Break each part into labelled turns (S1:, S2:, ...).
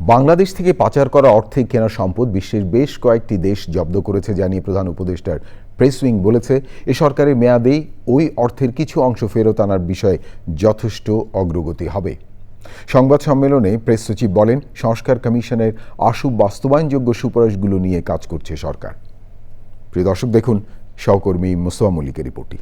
S1: বাংলাদেশ থেকে পাচার করা অর্থে কেনা সম্পদ বিশ্বের বেশ কয়েকটি দেশ জব্দ করেছে জানিয়ে প্রধান উপদেষ্টার প্রেস উইং বলেছে, এ সরকারের মেয়াদেই ওই অর্থের কিছু অংশ ফেরত আনার বিষয়ে যথেষ্ট অগ্রগতি হবে। সংবাদ সম্মেলনে প্রেস সচিব বলেন, সংস্কার কমিশনের আশু বাস্তবায়নযোগ্য সুপারিশগুলো নিয়ে কাজ করছে সরকার। প্রিয় দর্শক, দেখুন সহকর্মী মোস্তফা মল্লিকের রিপোর্টটি।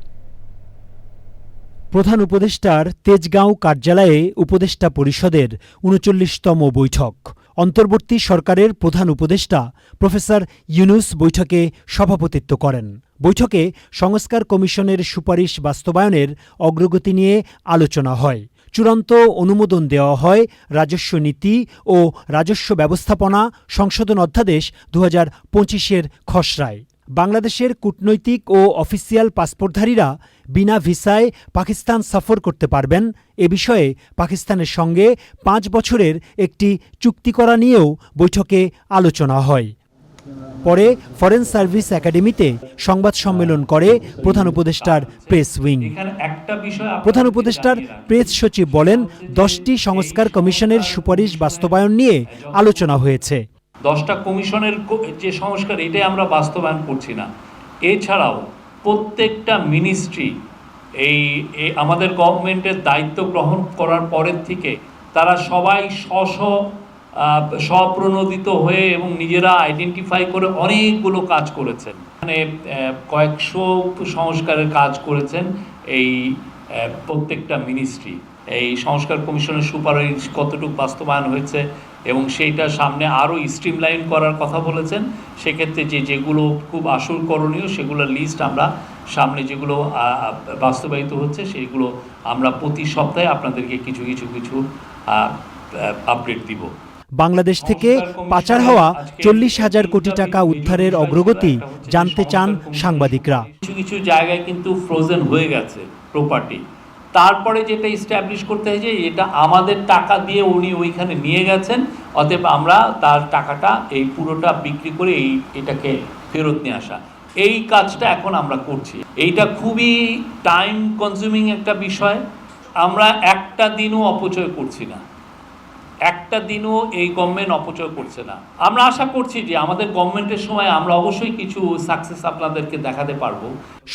S2: প্রধান উপদেষ্টার তেজগাঁও কার্যালয়ে উপদেষ্টা পরিষদের উনচল্লিশতম বৈঠক। অন্তর্বর্তী সরকারের প্রধান উপদেষ্টা প্রফেসর ইউনুস বৈঠকে সভাপতিত্ব করেন। বৈঠকে সংস্কার কমিশনের সুপারিশ বাস্তবায়নের অগ্রগতি নিয়ে আলোচনা হয়। চূড়ান্ত অনুমোদন দেওয়া হয় রাজস্ব নীতি ও রাজস্ব ব্যবস্থাপনা সংশোধন অধ্যাদেশ দু হাজার পঁচিশের খসড়ায়। বাংলাদেশের কূটনৈতিক ও অফিসিয়াল পাসপোর্টধারীরা বিনা ভিসায় পাকিস্তান সফর করতে পারবেন। এ বিষয়ে পাকিস্তানের সঙ্গে পাঁচ বছরের একটি চুক্তি করা নিয়েও বৈঠকে আলোচনা হয়। পরে ফরেন সার্ভিস একাডেমিতে সংবাদ সম্মেলন করে প্রধান উপদেষ্টার প্রেস উইং। প্রধান উপদেষ্টার প্রেস সচিব বলেন, দশটি সংস্কার কমিশনের সুপারিশ বাস্তবায়ন নিয়ে আলোচনা হয়েছে।
S3: দশটা কমিশনের যে সংস্কার, এটাই আমরা বাস্তবায়ন করছি না। এছাড়াও প্রত্যেকটা মিনিস্ট্রি এই আমাদের গভর্নমেন্টের দায়িত্ব গ্রহণ করার পরের থেকে তারা সবাই স্ব স্ব স্বপ্রণোদিত হয়ে এবং নিজেরা আইডেন্টিফাই করে অনেকগুলো কাজ করেছেন। মানে কয়েকশো সংস্কারের কাজ করেছেন এই প্রত্যেকটা মিনিস্ট্রি এই সংস্কার কমিশনের সুপারিশ কতটুকু বাস্তবায়ন হয়েছে এবং সেইটা সামনে আরও স্ট্রিমলাইন করার কথা বলেছেন সেক্ষেত্রে যে যেগুলো খুব আসল করণীয় সেগুলোর লিস্ট আমরা সামনে যেগুলো বাস্তবায়িত হচ্ছে সেগুলো আমরা প্রতি সপ্তাহে আপনাদেরকে কিছু কিছু কিছু আপডেট দিব।
S2: বাংলাদেশ থেকে পাচার হওয়া চল্লিশ হাজার কোটি টাকা উদ্ধারের অগ্রগতি জানতে চান সাংবাদিকরা।
S3: কিছু কিছু জায়গায় কিন্তু ফ্রোজেন হয়ে গেছে প্রপার্টি তারপরে যেটা ইস্টাবলিশ করতে হয়েছে এটা আমাদের টাকা দিয়ে উনি ওইখানে নিয়ে গেছেন, অতএব আমরা তার টাকাটা এই পুরোটা বিক্রি করে এই এটাকে ফেরত নিয়ে আসা। এই কাজটা এখন আমরা করছি। এইটা খুবই টাইম কনজিউমিং একটা বিষয়। আমরা একটা দিনও অপচয় করছি না। একটা দিনও এই গভর্নমেন্ট অপচয় করছে না। আমরা আশা করছি যে আমাদের গভর্নমেন্টের সময় আমরা অবশ্যই কিছু সাকসেস আপনাদেরকে দেখাতে পারব।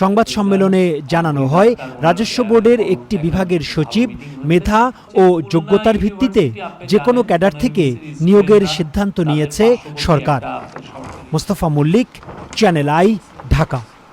S2: সংবাদ সম্মেলনে জানানো হয়, রাজস্ব বোর্ডের একটি বিভাগের সচিব, মেধা ও যোগ্যতার ভিত্তিতে যে কোনো ক্যাডার থেকে নিয়োগের সিদ্ধান্ত নিয়েছে সরকার। Mostafa Mallik Channel i Dhaka